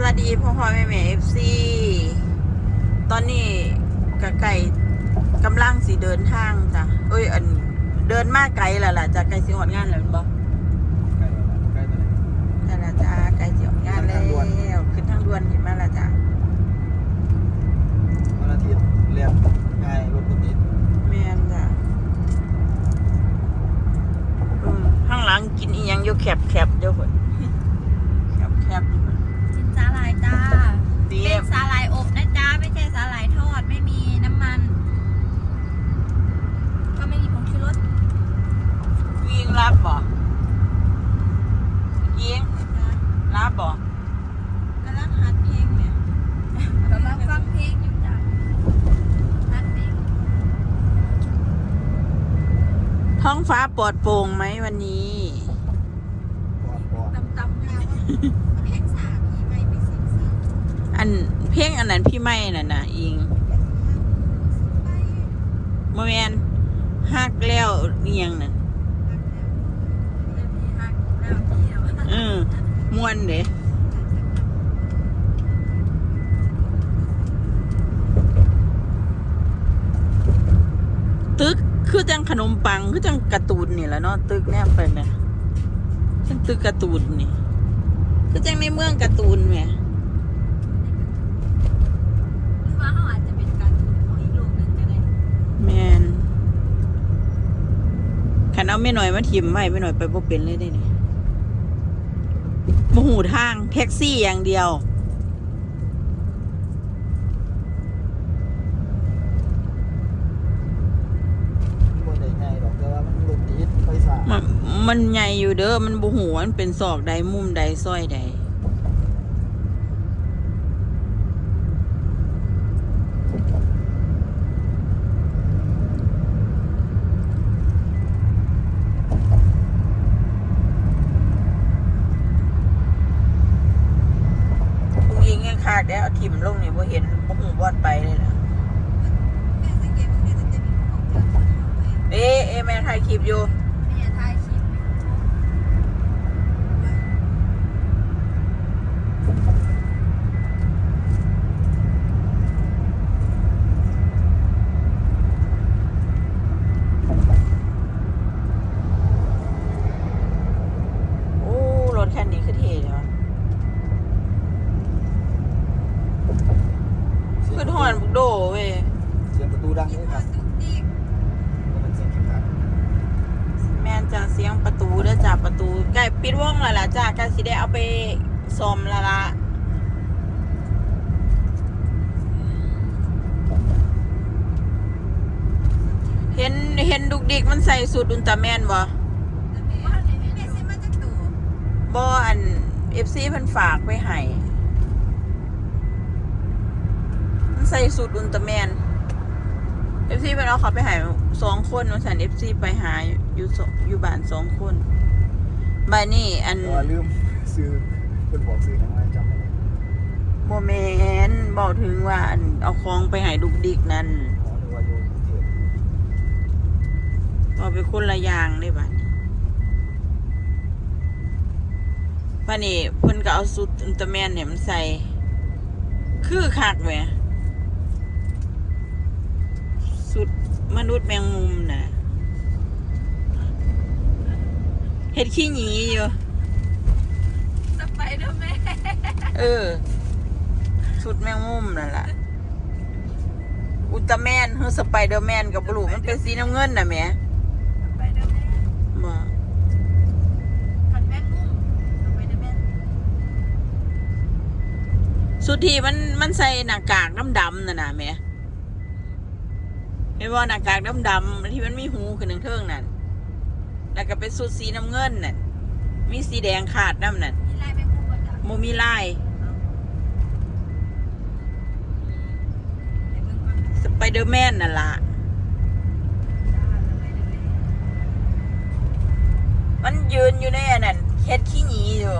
สวัสดีพ่อพ่อแม่แม่เอฟซีตอนนี้กะไก่กำลังสิเดินทางจ้ะเอ้ยอันเดินมาไกลแล้วล่ะจากไก่สิหอดงานแล้วแม่นบ่ใกล้แล้วนะใกล้แล้วนะ นั่นล่ะจ้าไก่สิหอดงานแล้วขึ้นทางด่วนเห็นมาและจ้ะ วันอาทิตย์เรียนง่ายรถปกติ แม่นจ้ะเออข้างหลังกินอีหยังอยู่แคบแคบๆเดี๋ยวเพิ่นแคบแคบๆอยู่เพิ่น กินสาหร่ายจ้า เตรี เป็ ย น ม สาหร่ายอบนะจ้า ไม่ใช่สาหร่ายทอด ไม่มีน้ำมัน ก็ไม่มีผงชูรส วิ่งรับบ่ยิง จ้า รับบ่ กำลังหัดเพลงเนี่ยกำลังฟังเพลงอยู่จ้าหัดเพลง ท้องฟ้าปลอดโปร่งไหมวันนี้ปอดปอดตำๆแล้วเพลงสามีไม่ไปสิงสาอันเพลงอันนั้นพี่ไม่น่ะนะอิงไปโมเมนฮักแล้วเนียงน่ะหักแล้วพี่เหรอเออมวนเด้ตึก คือจังขนมปัง คือจังการ์ตูนนี่แหละเนาะตึกแนบไปไหมจังตึกการ์ตูนนี่ คือจังในเมืองการ์ตูนไหมหรือว่าเขาอาจจะเป็นการของอีกโลกหนึ่งก็ได้แมนขันเอาไม่หน่อยมาทิมไม่ไม่หน่อยไปบ่เป็นเลยได้นี่โมหูทางแท็กซี่อย่างเดียว มันบ่ได้ง่ายหรอกแต่ว่ามันรถติดไฟสาย มันมันใหญ่อยู่เด้อ มันบ่หูว่ามันเป็นศอกใดมุมใดซอยใดผู้หญิงยังขาดได้เอาทิมลงนี่บ่เห็นบ่หูบอดไปเลยนะแม่สังเกตว่าแม่จะมีของเธอเข้าไปเอ๊ะเอ๊ะแม่ถ่ายคลิปอยู่แม่ถ่ายคลิป โอ้รถคันนี้คือเท่เลยวะคือถอนบุกโดเว้ย เสียงประตูดัง กิ เล น ยค พอ รับ ตุกติก ก็เป็นเสียงเข็มขัด แม่นจะเสียงประตูเด้อจ้า ประตูใกล้ปิดวงแล้วล่ะจ้ากล้สิได้เอาไปซ่อมและละเห็นเห็นดุกดิกมันใส่สูตรอุลตร้าแมนบ่ว่าแม่ซื้อมาจากตู้บ่อัน FC เพิ่นฝากไว้ให้มันใส่สูตรอุลตร้าแมน FC เพิ่นเอาเขาไปให้สองคนว่าซั่น FC ไปหาอยู่อยู่บ้านสองคน บ้านนี้อันแต่ว่าลืมซื้อเพิ่นบอกซื้อทำไมจำไม่ได้โมเมนบอกถึงว่าอันเอาของไปให้ดุกดิกนั่นอ๋อนึกว่าอยู่กรุงเทพเอาไปคนละอย่างได้บัดบ้านนี้เพิ่นก็เอาสุดอุลตร้าแมนเนี่ยมันใส่ คือคักแหมสุดมนุษย์แมงมุมน่ะ เฮ็ดขี้หนีอยู่ สไปเดอร์แมนเออ ชุดแมงมุมนั่นแหละ อุลตร้าแมนเฮอสไปเดอร์แมนกับบลูมันเป็นสีน้ำเงินน่ะแหม่สไปเดอร์แมนบ่ขันแมงมุมสไปเดอร์แมนสุดที่มันมันใส่หน้ากากดำๆน่ะนะแหม่เห็นว่าหน้ากากดำๆที่มันมีหูขึ้นเทิงๆนั่น แล้วก็เป็นสุดสีน้ำเงินนั่นมีสีแดงขาดน้ำนั่นมีลายแมงมุมบ่จ้ะโมมีลายในเมืองก่อนสไปเดอร์แมนนั่นล่ะ จ้าสไปเดอร์แมนมันยืนอยู่ในอันนั้นเฮ็ดขี้หนีอยู่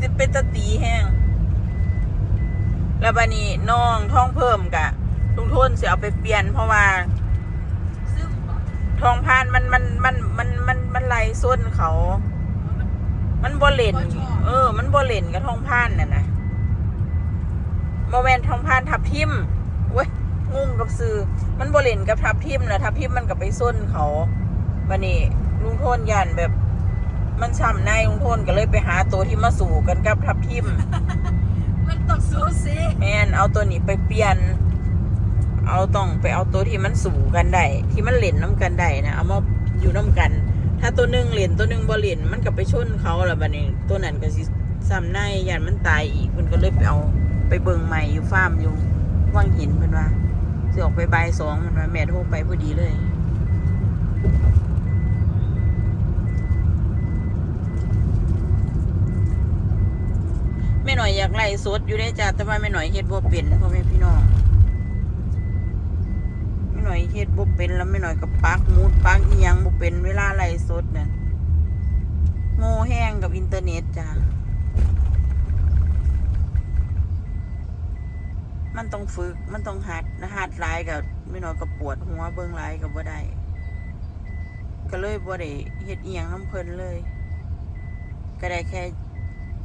จะเป็นตะตีแห้ง แล้วบัดนี้น้องท้องเพิ่มกะลุงโทนเสียเอาไปเปลี่ยนเพราะว่าซึมบ่ ทองพานมันมันมันมันมันมันไล่ส้นเขา มันมันบ่เล่นบ่ชอบเออ มันบ่เล่นกับทองพานน่ะนะโมเมนทองพานทับทิมเว้ยงงกับซื้อมันบ่เล่นกับทับทิมนะทับทิมมันก็ไปส้นเขาบันนี้ลุงโทนยันแบบ มันช้ำในลุงโทนก็เลยไปหาตัวที่มาสู่กันกับทับทิม มันต้องสูสีแม่นเอาตัวนี้ไปเปลี่ยน เอาต้องไปเอาตัวที่มันสู่กันได้ที่มันเล่นน้ำกันได้นะเอามาอยู่น้ำกัน ถ้าตัวหนึ่งเล่นตัวหนึ่งบ่เล่นมันก็ไปชนเขาแล้วบัดนี้ตัวนั้นก็สิซ้ำในยันมันตายอีกเพิ่นก็เลยไปเอาไปเบิ่งใหม่อยู่ฟาร์มอยู่วังหินเพิ่นว่าสิออกไปบายสองเพิ่นว่าแม่โทรไปพอดีเลยแม่หน่อยอยากไล่สดอยู่ได้จ้ะแต่ว่าแม่หน่อยเฮ็ดบ่เป็นพ่อแม่พี่น้อง หน่อยเฮ็ดบ่เป็นแล้วแม่หน่อยก็ปักมูดปักอียังบ่เป็นเวลาไล่สดนั่นโง่แห้งกับอินเทอร์เน็ตจ้ะมันต้องฝึกมันต้องหัดนะหัดหลายกับแม่หน่อยก็ปวดหัวเบิ่งหลายก็บ่ได้ก็เลยบ่ได้เฮ็ดอียังนํเพลินเลย ก็ได้แค่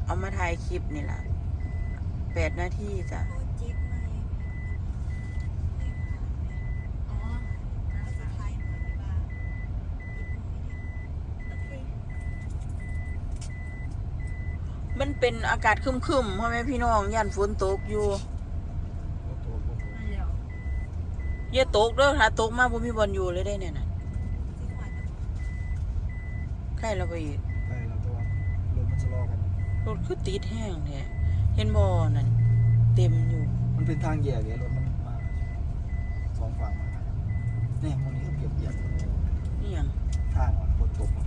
เอามาถ่ายคลิปนี่แหละแปดนาทีจ้ะ โอ้จิ๊บไหมอ๋อภาษาไทยหน่อยดีกว่าโอเค มันเป็นอากาศครึมๆพ่อแม่พี่น้องย่านฝนตกอยู่มาแล้วอย่าตกเด้อถ้าตกมาบ่มีบอลอยู่เลยได้เนี่ยน่ะสิขวัญจะบอกใกล้เราไปอีกไปแล้วก็รถมันชะลอกันรถคือติดแห้งแท้เห็นบ่นั่นเต็มอยู่ มันเป็นทางแยกเลยรถมันมาสองฝั่งมาเนี่ยมันนี้เขาเก็บเหยียบนี่หยังทางอะฝนตกอะ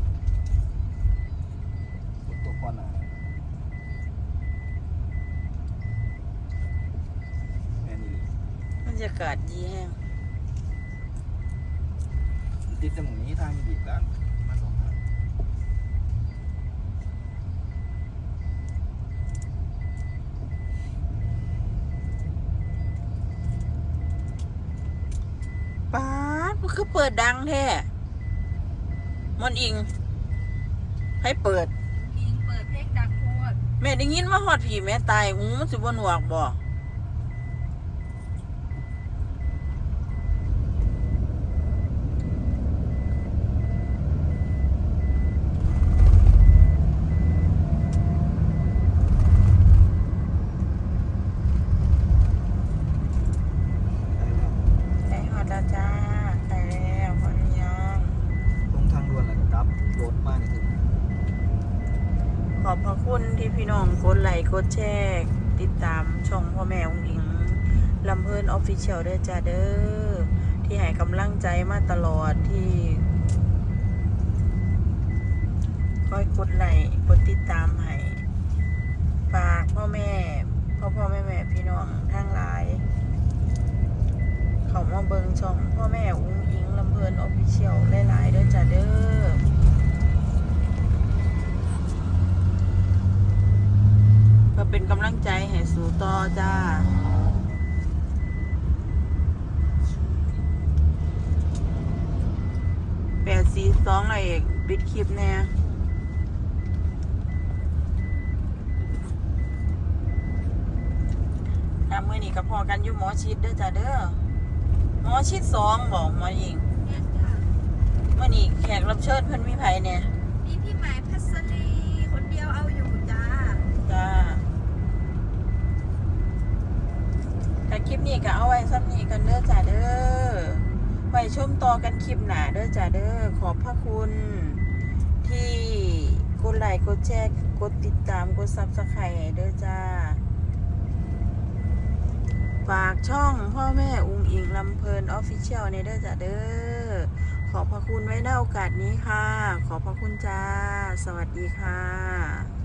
ฝนตกก่อนอะแม่นี่เลย บ รรยากาศดีแห้งติดแต่หมูนี้ทางมันบีบแล้วมาสองทางป๊าดมันคือเปิดดังแท้มอนอิง ให้เปิด อิงเปิดเพลงดังโพดแม่ได้ยินว่าฮอดผีแม่ตายหูมันสิบ่หนวกบ่ไปแล้ว ใกล้ฮอดแล้วจ้าใกล้แล้วพอหรือยัง ตรงทางด่วนแล้วก็กลับรถมากที่สุด ขอบพระคุณที่พี่น้ องกดไลค์กดแชร์ติดตามช่องพ่อแม่องอิงลำเพลินออฟฟิเชียลเด้อจ้าเด้อที่ให้กำลังใจมาตลอดที่คอยกดไลค์กดติดตามให้ฝากพ่อแม่พ่อพ่อแม่แม่พี่น้องทั้งหลาย เขามาเบิงช่องพ่อแม่อุ้งอิงลำเพลินออฟฟิเชียลหลายๆเด้อจ้าเด้อ เพื่อเป็นกำลังใจให้สู่ต่อจ้าแปดสี่สองอะไรเอกปิดคลิปแน่อะมื่อนี้ก็พอกันอยู่หมอชิดเด้อจ้าเด้อหมอชิดสองบอกหมออิงแม่จ้าเมื่อนี้แขกรับเชิญเพิ่นมีไผเนี่ยมีพี่หมายพัสรีคนเดียวเอาอยู่จ้า จ้า แต่คลิปนี้ก็เอาไว้ซ้ำนี้กันเด้อจ้าเด้อไว้ชมต่อกันคลิปหนาเด้อจ้าเด้อขอบพระคุณ ที่กดไลค์กดแชร์กดติดตามกดซับสไครต์เด้อจ้าฝากช่องพ่อแม่อุ้งอิงลำเพลินออฟฟิเชียลในเด้อจ้าเด้อขอบพระคุณไว้ในโอกาสนี้ค่ะ ขอบพระคุณจ้า สวัสดีค่ะ